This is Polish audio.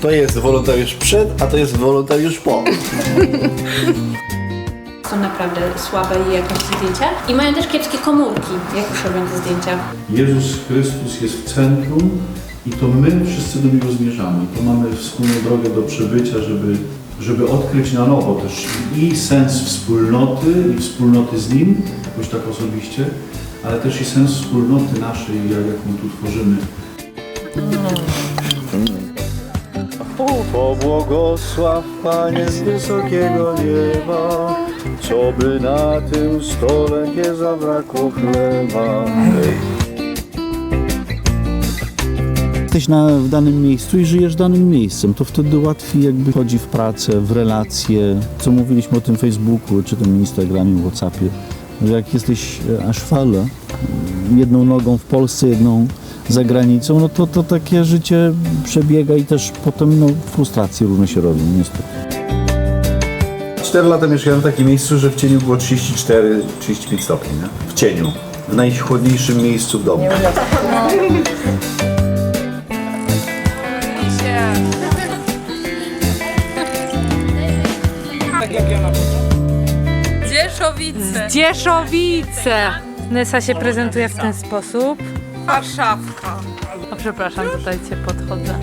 To jest wolontariusz przed, a to jest wolontariusz po. Są naprawdę słabe jakości zdjęcia i mają też kiepskie komórki, jak już robią te zdjęcia. Jezus Chrystus jest w centrum i to my wszyscy do Niego zmierzamy. To mamy wspólną drogę do przebycia, żeby, żeby odkryć na nowo też i sens wspólnoty i wspólnoty z Nim, jakoś tak osobiście, ale też i sens wspólnoty naszej, jak- jaką tu tworzymy. Pobłogosław Panie z wysokiego nieba, co by na tym stole nie zabrakło chleba. jesteś na, w danym miejscu i żyjesz danym miejscem, to wtedy łatwiej jakby chodzi w pracę, w relacje, co mówiliśmy o tym Facebooku, czy tym Instagramie, Whatsappie, że jak jesteś e, aż fale, jedną nogą w Polsce, jedną za granicą, no to, to takie życie przebiega i też potem no, frustracje różne się robią, niestety. 4 lata mieszkałem w takim miejscu, że w cieniu było 34-35 stopni, nie? W cieniu. W najchłodniejszym miejscu w domu. Dzieszowice. Dzieszowice! Nysa się prezentuje w ten sposób. Warszawka. O, przepraszam, tutaj cię podchodzę.